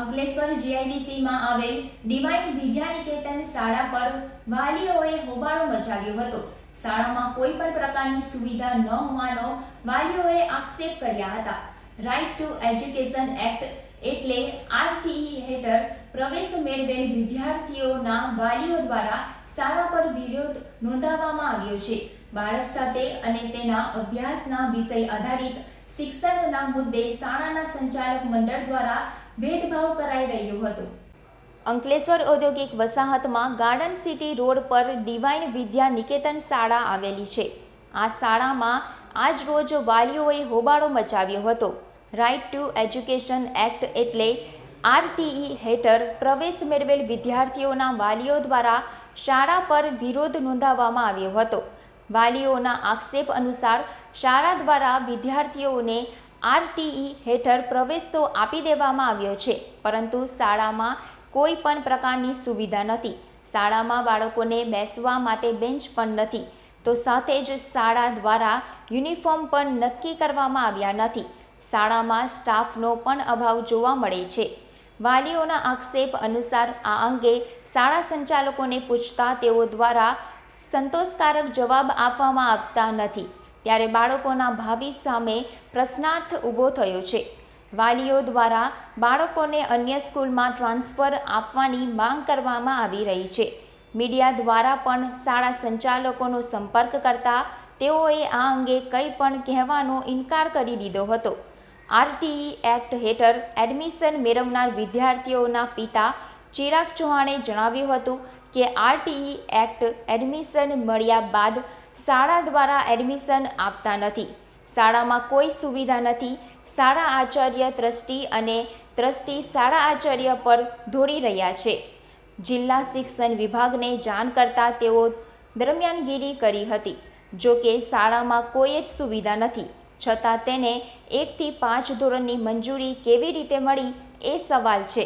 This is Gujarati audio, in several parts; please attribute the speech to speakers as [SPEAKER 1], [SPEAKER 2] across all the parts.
[SPEAKER 1] અંકલેશ્વર જીઆઈડીસીમાં આવેલ ડિવાઇન વિદ્યાનિકેતન શાળા પર વાલીઓએ હોબાળો મચાવ્યો હતો. શાળામાં કોઈ પણ પ્રકારની સુવિધા ન હોવાનો વાલીઓએ આક્ષેપ કર્યા હતા. રાઇટ ટુ એજ્યુકેશન એક્ટ એટલે આરટીઈ હેઠળ પ્રવેશ મેળવેલ વિદ્યાર્થીઓના વાલીઓ દ્વારા શાળા પર વિરોધ નોંધાવવામાં આવ્યો છે. બાળક સાથે અને તેના અભ્યાસના વિષય આધારિત શિક્ષણના મુદ્દે શાળાના સંચાલક મંડળ દ્વારા ભેદભાવ કરાઈ રહ્યો હતો. અંકલેશ્વર ઔદ્યોગિક વસાહતમાં ગાર્ડન સિટી રોડ પર ડિવાઇન વિદ્યા નિકેતન શાળા આવેલી છે. આ શાળામાં આજ રોજ વાલીઓએ હોબાળો મચાવ્યો હતો. રાઇટ ટુ એજ્યુકેશન એક્ટ એટલે આરટીઈ હેઠળ પ્રવેશ મેળવેલ વિદ્યાર્થીઓના વાલીઓ દ્વારા શાળા પર વિરોધ નોંધાવવામાં આવ્યો હતો. વાલીઓના આક્ષેપ અનુસાર શાળા દ્વારા વિદ્યાર્થીઓને આરટીઈ હેઠળ પ્રવેશ તો આપી દેવામાં આવ્યો છે, પરંતુ શાળામાં કોઈ પણ પ્રકારની સુવિધા નથી. શાળામાં બાળકોને બેસવા માટે બેન્ચ પણ નથી, તો સાથે જ શાળા દ્વારા યુનિફોર્મ પણ નક્કી કરવામાં આવ્યા નથી. શાળામાં સ્ટાફનો પણ અભાવ જોવા મળે છે. વાલીઓના આક્ષેપ અનુસાર આ અંગે શાળા સંચાલકોને પૂછતા તેઓ દ્વારા સંતોષકારક જવાબ આપવામાં આવતા નથી. ત્યારે બાળકોના ભાવિ સામે પ્રશ્નાર્થ ઊભો થયો છે. વાલીઓ દ્વારા બાળકોને અન્ય સ્કૂલમાં ટ્રાન્સફર આપવાની માંગ કરવામાં આવી રહી છે. મીડિયા દ્વારા પણ શાળા સંચાલકોનો સંપર્ક કરતા તેઓએ આ અંગે કંઈ પણ કહેવાનો ઇનકાર કરી દીધો હતો. આરટીઈ એક્ટ હેઠળ એડમિશન મેળવનાર વિદ્યાર્થીઓના પિતા ચિરાગ ચૌહાણે જણાવ્યું હતું કે આરટીઈ એક્ટ એડમિશન મળ્યા બાદ શાળા દ્વારા એડમિશન આપતા નથી. શાળામાં કોઈ સુવિધા નથી. શાળા આચાર્ય ટ્રસ્ટી અને ટ્રસ્ટી શાળા આચાર્ય પર દોડી રહ્યા છે. જિલ્લા શિક્ષણ વિભાગને જાણ કરતા તેઓ દરમિયાનગીરી કરી હતી. જો કે શાળામાં કોઈ જ સુવિધા નથી. છતાં તેને એકથી પાંચ ધોરણની મંજૂરી કેવી રીતે મળી એ સવાલ છે.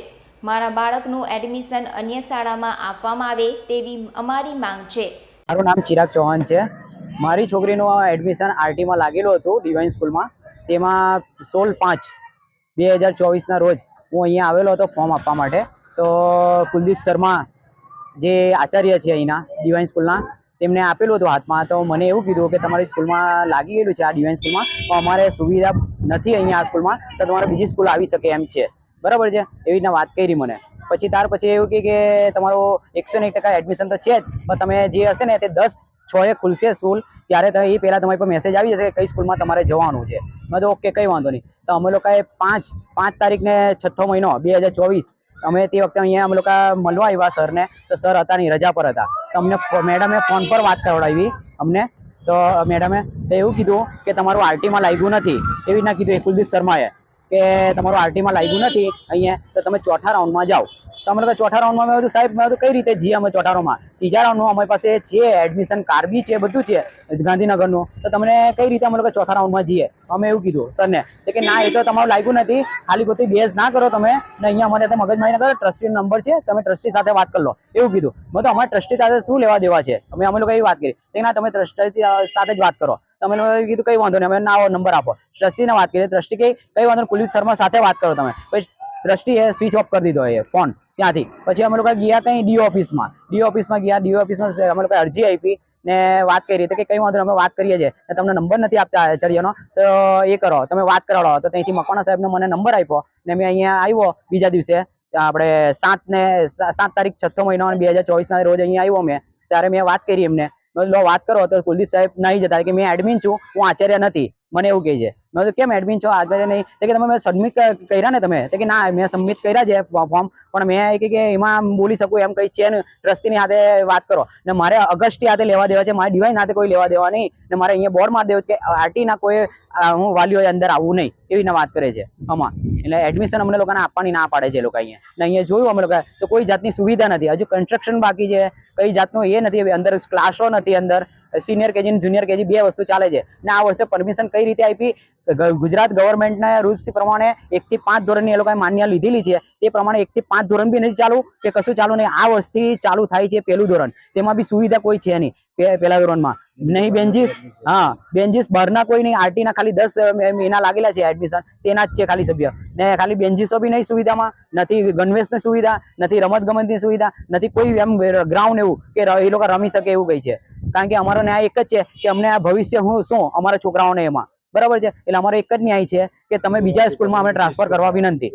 [SPEAKER 1] મારા બાળકનું એડમિશન અન્ય શાળામાં આપવામાં આવે તેવી અમારી માંગ છે.
[SPEAKER 2] મારું નામ ચિરાગ ચૌહાણ છે. મારી છોકરીનું એડમિશન આરટીમાં લાગેલું હતું ડિવાઇન સ્કૂલમાં. તેમાં સોળ પાંચ બે હજાર ચોવીસના રોજ હું અહીંયા આવેલો હતો ફોર્મ આપવા માટે. તો કુલદીપ શર્મા જે આચાર્ય છે અહીંના ડિવાઇન સ્કૂલના, તેમને આપેલું હતું હાથમાં. તો મને એવું કીધું કે તમારી સ્કૂલમાં લાગી ગયેલું છે આ ડિવાઇન સ્કૂલમાં, તો અમારે સુવિધા નથી અહીંયા આ સ્કૂલમાં, તો તમારે બીજી સ્કૂલ આવી શકે એમ છે. બરાબર છે? એવી રીતના વાત કરી મને. પછી ત્યાર પછી એવું કહે કે તમારું એકસો ને એક ટકા એડમિશન તો છે જ, પણ તમે જે હશે ને તે દસ છ એ ખુલશે સ્કૂલ ત્યારે તમે એ પહેલાં તમારી પર મેસેજ આવી જશે કે કઈ સ્કૂલમાં તમારે જવાનું છે. મેં તો ઓકે કંઈ વાંધો નહીં. તો અમે લોકોએ પાંચ પાંચ તારીખને છઠ્ઠો મહિનો, બે હજાર ચોવીસ, અમે તે વખતે અહીંયા અમે લોકો મળવા આવ્યા સરને, તો સર હતા નહીં, રજા પર હતા. તો અમને મેડમે ફોન પર વાત કરાવડાવી અમને. તો મેડમે એવું કીધું કે તમારું આરટીમાં લાગ્યું નથી. એવી રીતના કીધું એ કુલદીપ શર્માએ. કે તમારું આરટીમાં લાગ્યું નથી અહીંયા, તો તમે ચોથા રાઉન્ડમાં જાઓ. તો અમે લોકો ચોથા રાઉન્ડમાં મેં સાહેબ, મેં કઈ રીતે જઈએ અમે ચોથા રાઉન્ડમાં ત્રીજા રાઉન્ડમાં અમારી પાસે છે એડમિશન કાર્ડ બી છે, બધું છે, ગાંધીનગરનું. તો તમને કઈ રીતે અમે લોકો ચોથા રાઉન્ડમાં જઈએ? અમે એવું કીધું, સરને કે ના, એ તો તમારું લાગ્યું નથી. ખાલી ખોટી બેઝ ના કરો તમે. ને અહીંયા અમારે તો મગજમારી ના કરો ટ્રસ્ટી નંબર છે, તમે ટ્રસ્ટી સાથે વાત કરી લો. એવું કીધું. મેં તો અમારે ટ્રસ્ટી સાથે શું લેવા દેવા છે? અમે અમે લોકો એવી વાત કરી. ના, તમે ટ્રસ્ટી સાથે જ વાત કરો. તમે કીધું કઈ વાંધો નહીં, અમે ના નંબર આપો. ટ્રસ્ટીને વાત કરીએ ટ્રસ્ટી કે કઈ વાંધો કુલદીપ શર્મા સાથે વાત કરો તમે. પછી દ્રષ્ટિએ સ્વિચ ઓફ કરી દીધો એ ફોન ત્યાંથી. પછી અમે લોકો ગયા કઈ ડી ઓફિસમાં ડી ઓફિસમાં ગયા ડી ઓફિસમાં અમે લોકો અરજી આપી ને વાત કરી તો કે કઈ વાંધો અમે વાત કરીએ છીએ. તમને નંબર નથી આપતા આચાર્યનો, તો એ કરો. તમે વાત કરાવો તો ત્યાંથી મકવાણા સાહેબને મને નંબર આપ્યો ને મેં અહીંયા આવ્યો બીજા દિવસે. આપણે સાત ને સાત તારીખ છઠ્ઠો મહિનો અને બે હજાર ચોવીસના રોજ અહીંયા આવ્યો મેં. ત્યારે મેં વાત કરી એમને. લો, વાત કરો. તો કુલદીપ સાહેબ નહીં જતા, કે મેં એડમિન છું, હું આચાર્ય નથી. મને એવું કહે છે. મેં કીધું, કેમ એડમિન છો? આચાર્ય નહીં. તો કે, તમે મેં સબમિટ કર્યા ને તમે? તો કે, ના, મેં સબમિટ કર્યા છે ફોર્મ પણ મેં કે એમાં બોલી શકું એમ કંઈ છે ને, ટ્રસ્ટીની હાથે વાત કરો. ને મારે અગસ્ટી હાથે લેવા દેવા છે, મારે ડિવાઇન હાથે કોઈ લેવા દેવા નહીં. ને મારે અહીંયા બોર્ડ મારી દેવું છે કે આરટીના કોઈ હું વાલીઓ અંદર આવવું નહીં, એવી રીતના વાત કરે છે. આમાં. એટલે એડમિશન અમને લોકોને આપવાની ના પાડે છે લોકો અહીંયા. ને અહીંયા જોયું અમે લોકો તો કોઈ જાતની સુવિધા નથી. હજુ કન્સ્ટ્રક્શન બાકી છે. કઈ જાતનું એ નથી, અંદર ક્લાસો નથી અંદર. સિનિયર કેજી જુનિયર કેજી બે વસ્તુ ચાલે છે. ને આ વર્ષે પરમિશન કઈ રીતે આપી? ગુજરાત ગવર્મેન્ટના રૂલ્સ પ્રમાણે એકથી પાંચ ધોરણની એ લોકોએ માન્ય લીધેલી છે. તે પ્રમાણે એકથી પાંચ ધોરણ બી નથી ચાલુ, કે કશું ચાલુ નહીં. આ વર્ષથી ચાલુ થાય છે પહેલું ધોરણ. તેમાં બી સુવિધા કોઈ છે નહીં પહેલા ધોરણમાં. નહીં, બેન્જીસ? હા, બેન્જીસ બહારના કોઈ નહીં. આરટીના ખાલી દસ મહિના લાગેલા છે એડમિશન તેના જ છે ખાલી સભ્ય. ને ખાલી બેન્જીસો બી નહીં સુવિધામાં. નથી ગણવેશની સુવિધા, નથી રમત ગમતની સુવિધા, નથી કોઈ એમ ગ્રાઉન્ડ એવું, કે એ લોકો રમી શકે એવું કઈ છે. કારણ કે અમારો ન્યાય એક જ છે કે અમને આ ભવિષ્ય હું શું, અમારા છોકરાઓને એમાં. બરાબર છે? એટલે અમારો એક જ ન્યાય છે કે તમે બીજા સ્કૂલમાં અમે ટ્રાન્સફર કરવા વિનંતી.